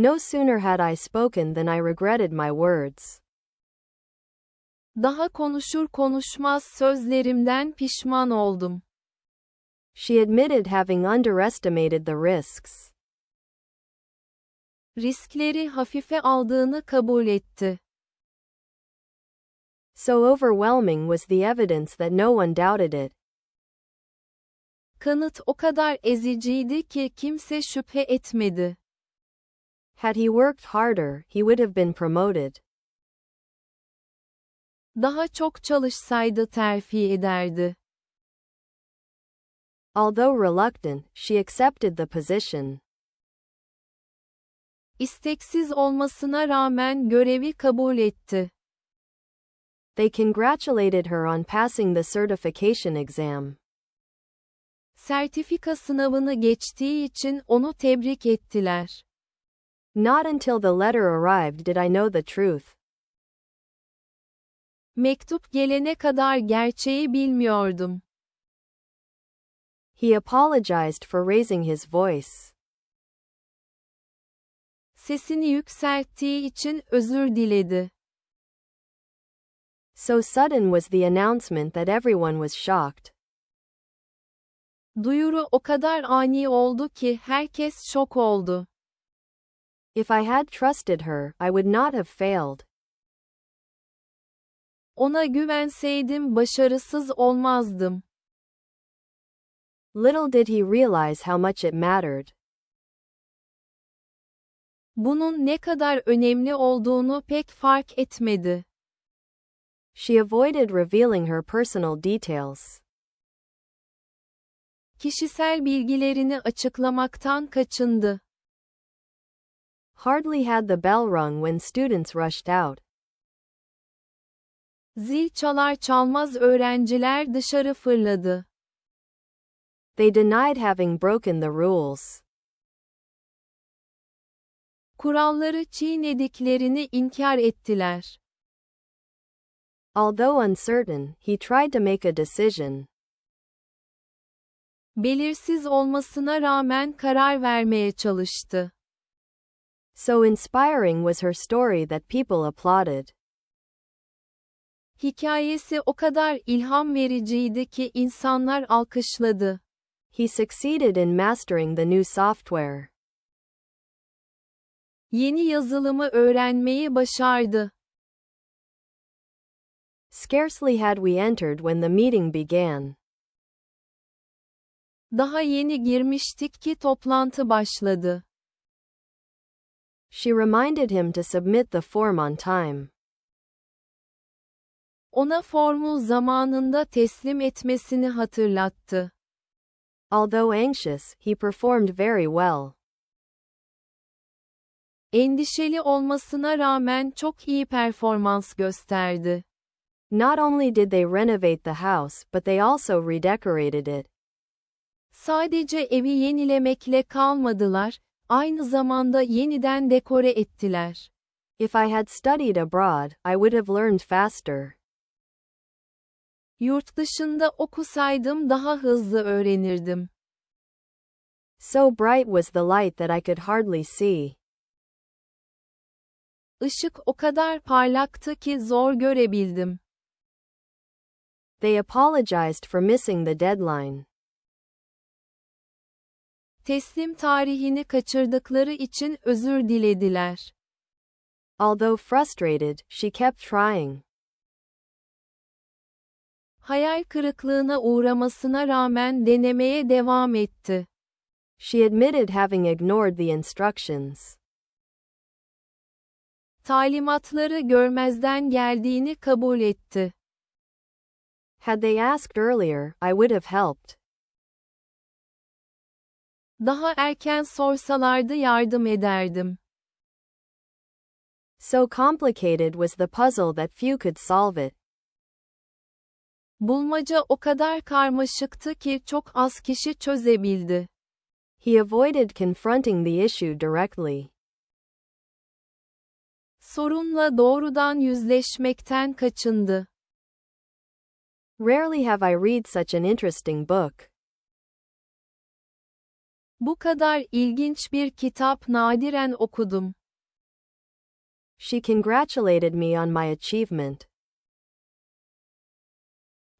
No sooner had I spoken than I regretted my words. Daha konuşur konuşmaz sözlerimden pişman oldum. She admitted having underestimated the risks. Riskleri hafife aldığını kabul etti. So overwhelming was the evidence that no one doubted it. Kanıt o kadar eziciydi ki kimse şüphe etmedi. Had he worked harder, he would have been promoted. Daha çok çalışsaydı terfi ederdi. Although reluctant, she accepted the position. İsteksiz olmasına rağmen görevi kabul etti. They congratulated her on passing the certification exam. Sertifika sınavını geçtiği için onu tebrik ettiler. Not until the letter arrived did I know the truth. Mektup gelene kadar gerçeği bilmiyordum. He apologized for raising his voice. Sesini yükselttiği için özür diledi. So sudden was the announcement that everyone was shocked. Duyuru o kadar ani oldu ki herkes şok oldu. If I had trusted her, I would not have failed. Ona güvenseydim başarısız olmazdım. Little did he realize how much it mattered. Bunun ne kadar önemli olduğunu pek fark etmedi. She avoided revealing her personal details. Kişisel bilgilerini açıklamaktan kaçındı. Hardly had the bell rung when students rushed out. Zil çalar çalmaz öğrenciler dışarı fırladı. They denied having broken the rules. Kuralları çiğnediklerini inkar ettiler. Although uncertain, he tried to make a decision. Belirsiz olmasına rağmen karar vermeye çalıştı. So inspiring was her story that people applauded. Hikayesi o kadar ilham vericiydi ki insanlar alkışladı. He succeeded in mastering the new software. Yeni yazılımı öğrenmeyi başardı. Scarcely had we entered when the meeting began. Daha yeni girmiştik ki toplantı başladı. She reminded him to submit the form on time. Ona formu zamanında teslim etmesini hatırlattı. Although anxious, he performed very well. Endişeli olmasına rağmen çok iyi performans gösterdi. Not only did they renovate the house, but they also redecorated it. Sadece evi yenilemekle kalmadılar, aynı zamanda yeniden dekore ettiler. If I had studied abroad, I would have learned faster. Yurt dışında okusaydım daha hızlı öğrenirdim. So bright was the light that I could hardly see. Işık o kadar parlaktı ki zor görebildim. They apologized for missing the deadline. Teslim tarihini kaçırdıkları için özür dilediler. Although frustrated, she kept trying. Hayal kırıklığına uğramasına rağmen denemeye devam etti. She admitted having ignored the instructions. Talimatları görmezden geldiğini kabul etti. Had they asked earlier, I would have helped. Daha erken sorsalardı yardım ederdim. So complicated was the puzzle that few could solve it. Bulmaca o kadar karmaşıktı ki çok az kişi çözebildi. He avoided confronting the issue directly. Sorunla doğrudan yüzleşmekten kaçındı. Rarely have I read such an interesting book. Bu kadar ilginç bir kitap nadiren okudum. She congratulated me on my achievement.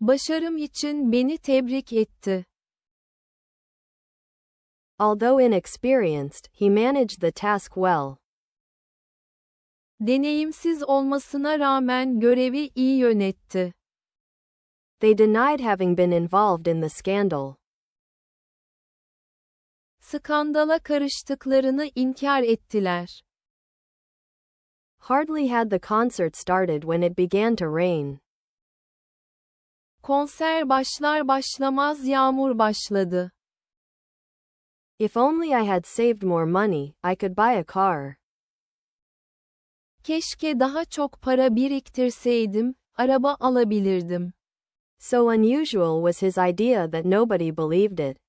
Başarım için beni tebrik etti. Although inexperienced, he managed the task well. Deneyimsiz olmasına rağmen görevi iyi yönetti. They denied having been involved in the scandal. Skandala karıştıklarını inkar ettiler. Hardly had the concert started when it began to rain. Konser başlar başlamaz yağmur başladı. If only I had saved more money, I could buy a car. Keşke daha çok para biriktirseydim, araba alabilirdim. So unusual was his idea that nobody believed it.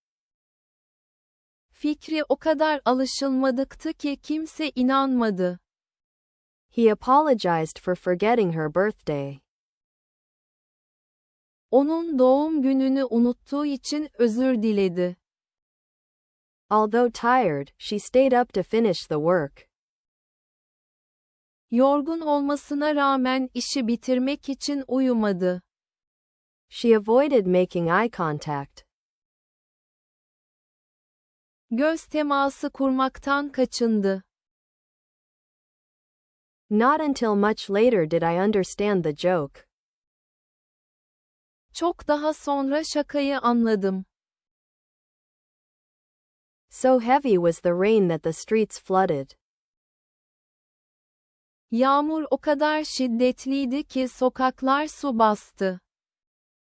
Fikri o kadar alışılmadıktı ki kimse inanmadı. He apologized for forgetting her birthday. Onun doğum gününü unuttuğu için özür diledi. Although tired, she stayed up to finish the work. Yorgun olmasına rağmen işi bitirmek için uyumadı. She avoided making eye contact. Göz teması kurmaktan kaçındı. Not until much later did I understand the joke. Çok daha sonra şakayı anladım. So heavy was the rain that the streets flooded. Yağmur o kadar şiddetliydi ki sokaklar su bastı.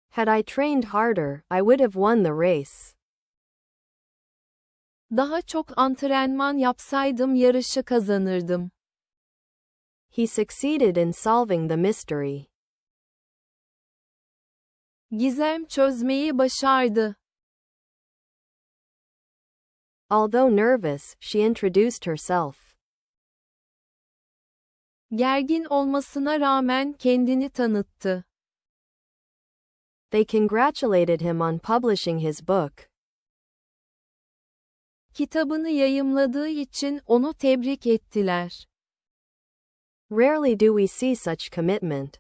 Had I trained harder, I would have won the race. Daha çok antrenman yapsaydım yarışı kazanırdım. He succeeded in solving the mystery. Gizem çözmeyi başardı. Although nervous, she introduced herself. Gergin olmasına rağmen kendini tanıttı. They congratulated him on publishing his book. Kitabını yayımladığı için onu tebrik ettiler. Rarely do we see such commitment.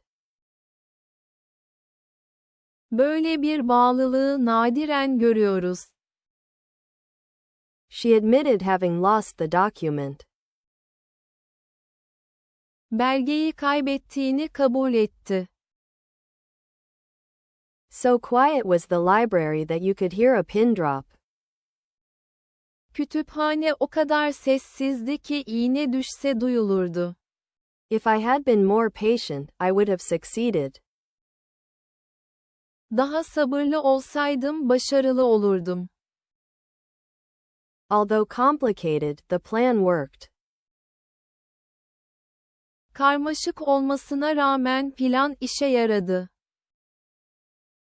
Böyle bir bağlılığı nadiren görüyoruz. She admitted having lost the document. Belgeyi kaybettiğini kabul etti. So quiet was the library that you could hear a pin drop. Kütüphane o kadar sessizdi ki iğne düşse duyulurdu. If I had been more patient, I would have succeeded. Daha sabırlı olsaydım başarılı olurdum. Although complicated, the plan worked. Karmaşık olmasına rağmen plan işe yaradı.